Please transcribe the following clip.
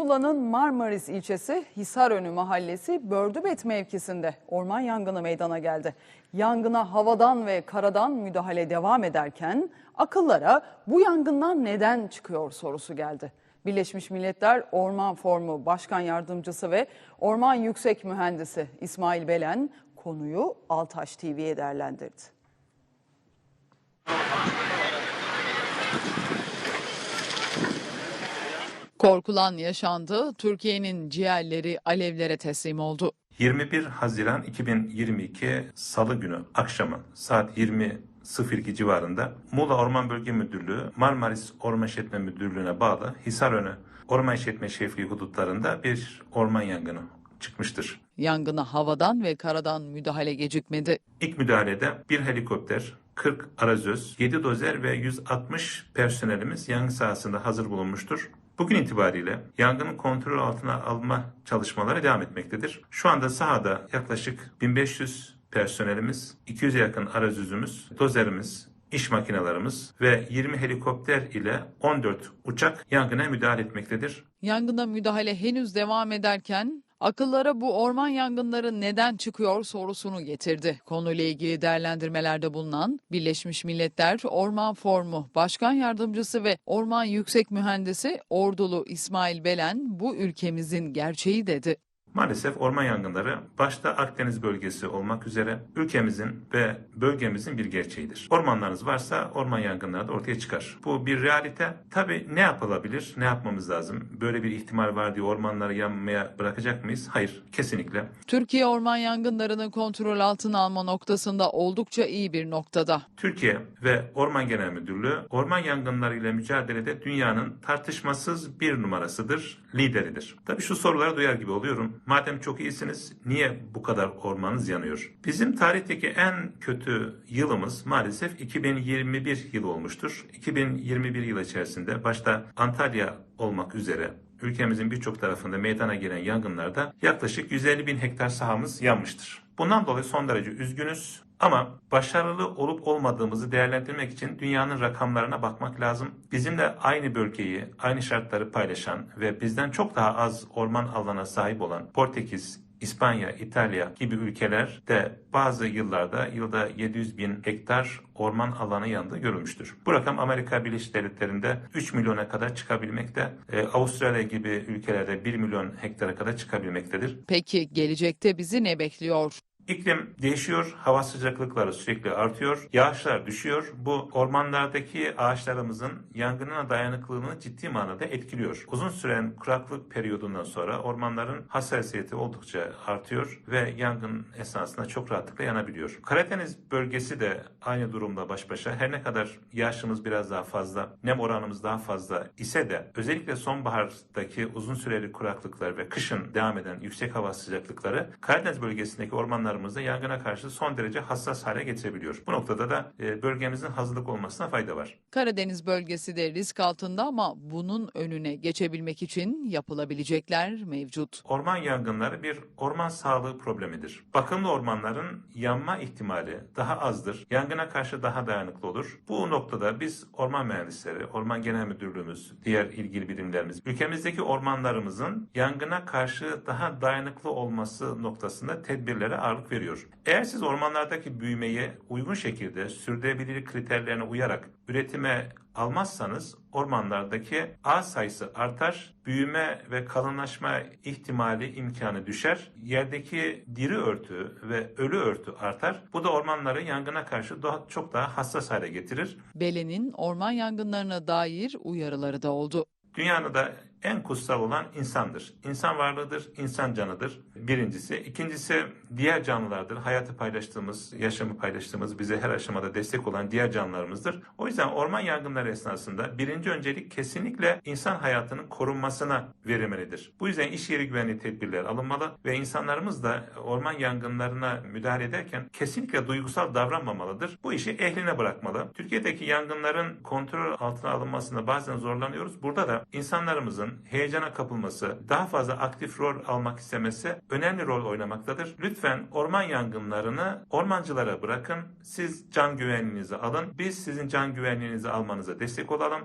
Muğla'nın Marmaris ilçesi Hisarönü mahallesi Bördübet mevkisinde orman yangını meydana geldi. Yangına havadan ve karadan müdahale devam ederken akıllara bu yangından neden çıkıyor sorusu geldi. Birleşmiş Milletler Orman Formu Başkan Yardımcısı ve Orman Yüksek Mühendisi İsmail Belen konuyu Altaş TV'ye değerlendirdi. Korkulan yaşandı, Türkiye'nin ciğerleri alevlere teslim oldu. 21 Haziran 2022 Salı günü akşamı saat 20.02 civarında Muğla Orman Bölge Müdürlüğü Marmaris Orman İşletme Müdürlüğü'ne bağlı Hisarönü Orman İşletme Şefliği hudutlarında bir orman yangını çıkmıştır. Yangına havadan ve karadan müdahale gecikmedi. İlk müdahalede bir helikopter, 40 arazöz, 7 dozer ve 160 personelimiz yangın sahasında hazır bulunmuştur. Bugün itibariyle yangının kontrol altına alma çalışmaları devam etmektedir. Şu anda sahada yaklaşık 1500 personelimiz, 200'e yakın arazözümüz, dozerimiz, iş makinelerimiz ve 20 helikopter ile 14 uçak yangına müdahale etmektedir. Yangına müdahale henüz devam ederken akıllara bu orman yangınları neden çıkıyor sorusunu getirdi. Konuyla ilgili değerlendirmelerde bulunan Birleşmiş Milletler Orman Formu Başkan Yardımcısı ve Orman Yüksek Mühendisi Ordulu İsmail Belen bu ülkemizin gerçeği dedi. Maalesef orman yangınları başta Akdeniz bölgesi olmak üzere ülkemizin ve bölgemizin bir gerçeğidir. Ormanlarınız varsa orman yangınları da ortaya çıkar. Bu bir realite. Tabii ne yapılabilir? Ne yapmamız lazım? Böyle bir ihtimal var diye ormanları yanmaya bırakacak mıyız? Hayır, kesinlikle. Türkiye orman yangınlarını kontrol altına alma noktasında oldukça iyi bir noktada. Türkiye ve Orman Genel Müdürlüğü orman yangınlarıyla mücadelede dünyanın tartışmasız bir numarasıdır, lideridir. Tabii şu soruları duyar gibi oluyorum. Madem çok iyisiniz niye bu kadar ormanınız yanıyor? Bizim tarihteki en kötü yılımız maalesef 2021 yılı olmuştur. 2021 yılı içerisinde başta Antalya olmak üzere ülkemizin birçok tarafında meydana gelen yangınlarda yaklaşık 150 bin hektar sahamız yanmıştır. Bundan dolayı son derece üzgünüz. Ama başarılı olup olmadığımızı değerlendirmek için dünyanın rakamlarına bakmak lazım. Bizimle aynı bölgeyi, aynı şartları paylaşan ve bizden çok daha az orman alana sahip olan Portekiz, İspanya, İtalya gibi ülkelerde bazı yıllarda yılda 700 bin hektar orman alanı yandığı görülmüştür. Bu rakam Amerika Birleşik Devletleri'nde 3 milyona kadar çıkabilmekte, e, Avustralya gibi ülkelerde 1 milyon hektara kadar çıkabilmektedir. Peki gelecekte bizi ne bekliyor? İklim değişiyor, hava sıcaklıkları sürekli artıyor, yağışlar düşüyor. Bu ormanlardaki ağaçlarımızın yangına dayanıklılığını ciddi manada etkiliyor. Uzun süren kuraklık periyodundan sonra ormanların hassasiyeti oldukça artıyor ve yangın esnasında çok rahatlıkla yanabiliyor. Karadeniz bölgesi de aynı durumda baş başa. Her ne kadar yağışımız biraz daha fazla, nem oranımız daha fazla ise de özellikle sonbahardaki uzun süreli kuraklıklar ve kışın devam eden yüksek hava sıcaklıkları Karadeniz bölgesindeki ormanlarımızı yangına karşı son derece hassas hale getirebiliyor. Bu noktada da e, bölgemizin hazırlık olmasına fayda var. Karadeniz bölgesi de risk altında ama bunun önüne geçebilmek için yapılabilecekler mevcut. Orman yangınları bir orman sağlığı problemidir. Bakımlı ormanların yanma ihtimali daha azdır. Yangına karşı daha dayanıklı olur. Bu noktada biz orman mühendisleri, Orman Genel Müdürlüğümüz, diğer ilgili birimlerimiz, ülkemizdeki ormanlarımızın yangına karşı daha dayanıklı olması noktasında tedbirlere ağırlık veriyor. Eğer siz ormanlardaki büyümeyi uygun şekilde sürdürülebilirlik kriterlerine uyarak üretime almazsanız ormanlardaki ağaç sayısı artar, büyüme ve kalınlaşma ihtimali imkanı düşer, yerdeki diri örtü ve ölü örtü artar. Bu da ormanları yangına karşı daha, çok daha hassas hale getirir. Belen'in orman yangınlarına dair uyarıları da oldu. Dünyanın da en kutsal olan insandır. İnsan varlığıdır, insan canıdır birincisi. İkincisi diğer canlılardır. Hayatı paylaştığımız, yaşamı paylaştığımız, bize her aşamada destek olan diğer canlılarımızdır. O yüzden orman yangınları esnasında birinci öncelik kesinlikle insan hayatının korunmasına verilmelidir. Bu yüzden iş yeri güvenliği tedbirleri alınmalı ve insanlarımız da orman yangınlarına müdahale ederken kesinlikle duygusal davranmamalıdır. Bu işi ehline bırakmalı. Türkiye'deki yangınların kontrol altına alınmasında bazen zorlanıyoruz. Burada da insanlarımızın heyecana kapılması, daha fazla aktif rol almak istemesi önemli rol oynamaktadır. Lütfen orman yangınlarını ormancılara bırakın. Siz can güvenliğinizi alın. Biz sizin can güvenliğinizi almanıza destek olalım.